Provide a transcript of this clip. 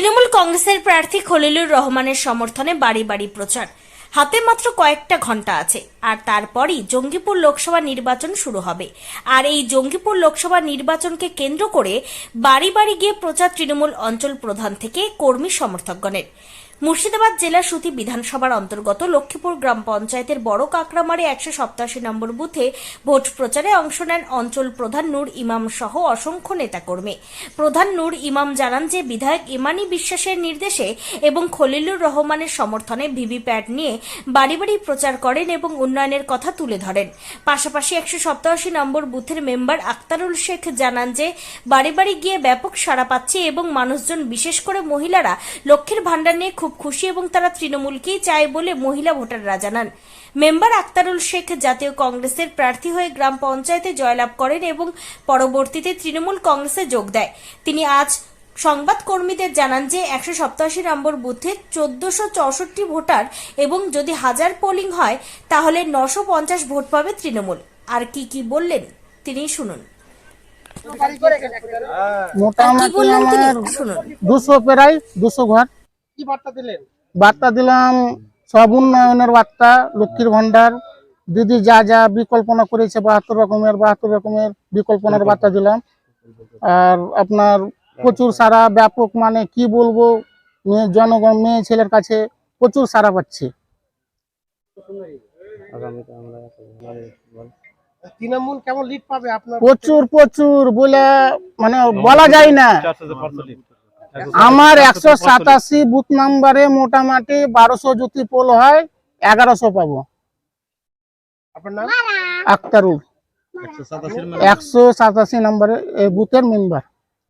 তৃণমূল কংগ্রেসের প্রার্থী খলিলুর রহমানের সমর্থনে বাড়ি বাড়ি প্রচার। হাতে মাত্র কয়েকটা ঘণ্টা আছে, আর তারপরই জঙ্গিপুর লোকসভা নির্বাচন শুরু হবে। আর এই জঙ্গিপুর লোকসভা নির্বাচনকে কেন্দ্র করে বাড়ি বাড়ি গিয়ে প্রচার তৃণমূল অঞ্চল প্রধান থেকে কর্মী সমর্থকগণের। মুর্শিদাবাদ জেলা সুতি বিধানসভার অন্তর্গত লক্ষ্মীপুর গ্রাম পঞ্চায়েতের বড় কাকরামারে একশো সপ্তাশি নম্বর বুথে ভোট প্রচারে অংশ নেন অঞ্চল প্রধান নূর ইমাম সহ অসংখ্য নেতাকর্মী। প্রধান নূর ইমাম জানান যে, বিধায়ক ইমানি বিশ্বাসের নির্দেশে এবং খলিলুর রহমানের সমর্থনে ভিভিপ্যাট নিয়ে বাড়ি বাড়ি প্রচার করেন এবং উন্নয়নের কথা তুলে ধরেন। পাশাপাশি একশো সপ্তাশি নম্বর বুথের মেম্বার আক্তারুল শেখ জানান যে বাড়ি বাড়ি গিয়ে ব্যাপক সাড়া পাচ্ছে এবং মানুষজন, বিশেষ করে মহিলারা, লক্ষ্মীর ভাণ্ডার নিয়ে খুব খুশি এবং তারা তৃণমূলকেই চায় বলে মহিলা ভোটাররা জানান। মেম্বার আক্তারুল শেখ জাতীয় কংগ্রেসের প্রার্থী হয়ে গ্রাম পঞ্চায়েতে জয়লাভ করেন এবং পরবর্তীতে তৃণমূল কংগ্রেসে যোগ দেয়। তিনি আজ সংবাদ কর্মীদের জানান যে একশো সপ্তাশি নম্বর বুথে চোদ্দশো চৌষট্টি ভোটার এবং যদি হাজার পোলিং হয় তাহলে নশো পঞ্চাশ ভোট পাবে তৃণমূল। আর কি কি বললেন তিনি শুনুন। মোটামুটি দুশো প্রায় দুশো ঘর কি বার্তা দিলেন? বার্তা দিলাম সব উন্নয়নের বার্তা লক্ষ্মীর ভান্ডার দিদি যা যা বিকল্পনা করেছে বাহাত্তর রকমের বাহাত্তর রকমের বিকল্পনার বার্তা দিলাম। আর আপনার প্রচুর সারা ব্যাপক মানে কি বলব মেয়ে জনগণ মেয়ে ছেলের কাছে প্রচুর সারা পাচ্ছে। তৃণমূল কেমন লিড পাবে আপনার? প্রচুর প্রচুর বলে মানে বলা যায় না। আমার একশো সাতাশি বুথ নাম্বারে মোটামুটি বারোশো জ্যোতি পোল হয় এগারোশো পাবো। আপনার নাম? আক্তারুল। একশো সাতাশি নম্বরে এই বুথের মেম্বার।